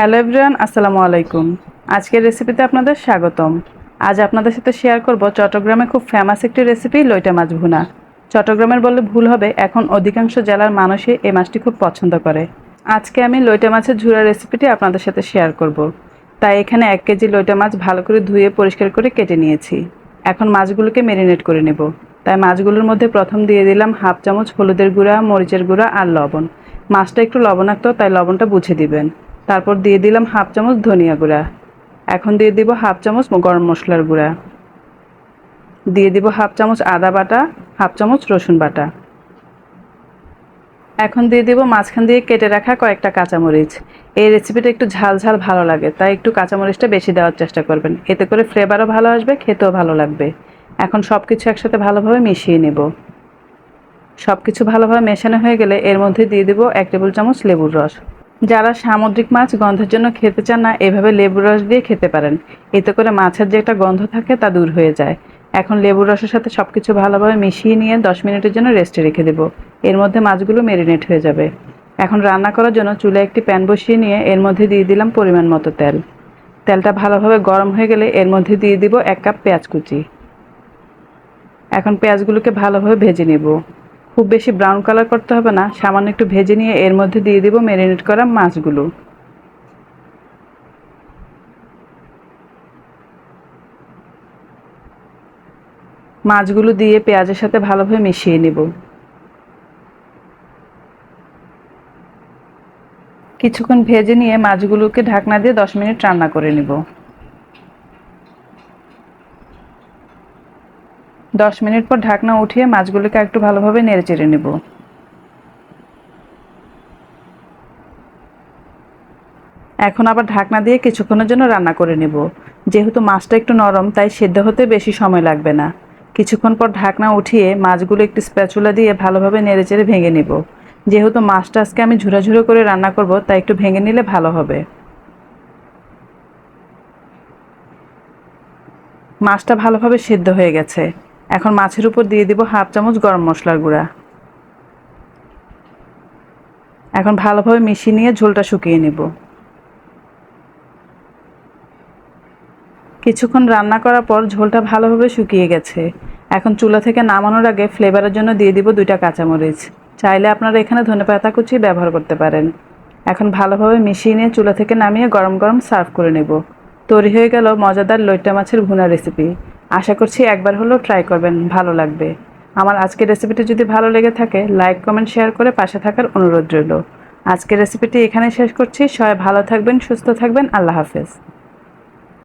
Hello everyone, আসসালামু আলাইকুম। আজকের রেসিপিতে আপনাদের স্বাগতম। আজ আপনাদের সাথে শেয়ার করব চট্টগ্রামে খুব ফেমাস একটি রেসিপি লইটা মাছ ভুনা। চট্টগ্রামের বললে ভুল হবে, এখন অধিকাংশ জেলার মানুষই এই মাছটি খুব পছন্দ করে। আজকে আমি লইটা মাছের ঝুরা রেসিপিটি আপনাদের সাথে শেয়ার করব। তাই এখানে এক কেজি লইটা মাছ ভালো করে ধুয়ে পরিষ্কার করে কেটে নিয়েছি। এখন মাছগুলোকে মেরিনেট করে নেব। তাই মাছগুলোর মধ্যে প্রথম দিয়ে দিলাম হাফ চামচ হলুদের গুঁড়া, মরিচের গুঁড়া আর লবণ। মাছটা একটু লবণাক্ত, তাই লবণটা বুঝে দিবেন। তারপর দিয়ে দিলাম হাফ চামচ ধনিয়া গুঁড়া। এখন দিয়ে দিব হাফ চামচ গরম মশলার গুঁড়া। দিয়ে দিব হাফ চামচ আদা বাটা, হাফ চামচ রসুন বাটা। এখন দিয়ে দিব মাঝখান দিয়ে কেটে রাখা কয়েকটা কাঁচামরিচ। এই রেসিপিটা একটু ঝাল ঝাল ভালো লাগে, তাই একটু কাঁচামরিচটা বেশি দেওয়ার চেষ্টা করবেন। এতে করে ফ্লেভারও ভালো আসবে, খেতেও ভালো লাগবে। এখন সব কিছু একসাথে ভালোভাবে মিশিয়ে নেব। সব কিছু ভালোভাবে মেশানো হয়ে গেলে এর মধ্যে দিয়ে দিব এক টেবিল চামচ লেবুর রস। যারা সামুদ্রিক মাছ গন্ধের জন্য খেতে চান না, এভাবে লেবুর রস দিয়ে খেতে পারেন। এতে করে মাছের যে একটা গন্ধ থাকে তা দূর হয়ে যায়। এখন লেবুর রসের সাথে সব কিছু ভালোভাবে মিশিয়ে নিয়ে দশ মিনিটের জন্য রেস্টে রেখে দেবো। এর মধ্যে মাছগুলো মেরিনেট হয়ে যাবে। এখন রান্না করার জন্য চুলে একটি প্যান বসিয়ে নিয়ে এর মধ্যে দিয়ে দিলাম পরিমাণ মতো তেল। তেলটা ভালোভাবে গরম হয়ে গেলে এর মধ্যে দিয়ে দিব এক কাপ পেঁয়াজ কুচি। এখন পেঁয়াজগুলোকে ভালোভাবে ভেজে নেব। খুব বেশি ব্রাউন কালার করতে হবে না, সামান্য একটু ভেজে নিয়ে এর মধ্যে দিয়ে দিব ম্যারিনেট করা মাছগুলো। মাছগুলো দিয়ে পেঁয়াজের সাথে ভালোভাবে মিশিয়ে নেব। কিছুক্ষণ ভেজে নিয়ে মাছগুলোকে ঢাকনা দিয়ে দশ মিনিট রান্না করে নেব। দশ মিনিট পর ঢাকনা উঠিয়ে মাছগুলোকে একটু ভালোভাবে নেড়ে চেড়ে নেব। এখন আবার ঢাকনা দিয়ে কিছুক্ষণের জন্য রান্না করে নেব। যেহেতু মাছটা একটু নরম, তাই সেদ্ধ হতে বেশি সময় লাগবে না। কিছুক্ষণ পর ঢাকনা উঠিয়ে মাছগুলো একটু স্প্যাচুলা দিয়ে ভালোভাবে নেড়ে চেড়ে ভেঙে নেব। যেহেতু মাছটা আজকে আমি ঝুরো করে রান্না করব, তাই একটু ভেঙে নিলে ভালো হবে। মাছটা ভালোভাবে সেদ্ধ হয়ে গেছে। এখন মাছের উপর দিয়ে দিব হাফ চামচ গরম মশলার গুঁড়া। এখন ভালোভাবে মিশিয়ে নিয়ে ঝোলটা শুকিয়ে নেব। কিছুক্ষণ রান্না করার পর ঝোলটা ভালোভাবে শুকিয়ে গেছে। এখন চুলা থেকে নামানোর আগে ফ্লেভারের জন্য দিয়ে দিব দুইটা কাঁচামরিচ। চাইলে আপনারা এখানে ধনে পাতা কুচি ব্যবহার করতে পারেন। এখন ভালোভাবে মিশিয়ে নিয়ে চুলা থেকে নামিয়ে গরম গরম সার্ভ করে নেব। তৈরি হয়ে গেল মজাদার লইটা মাছের ভুনা রেসিপি আশা করছি একবার হলেও ট্রাই করবেন, ভালো লাগবে। আমার আজকের রেসিপিটি যদি ভালো লেগে থাকে লাইক কমেন্ট শেয়ার করে পাশে থাকার অনুরোধ রইল। আজকের রেসিপিটি এখানে শেষ করছি। সবাই ভালো থাকবেন, সুস্থ থাকবেন। আল্লাহ হাফেজ।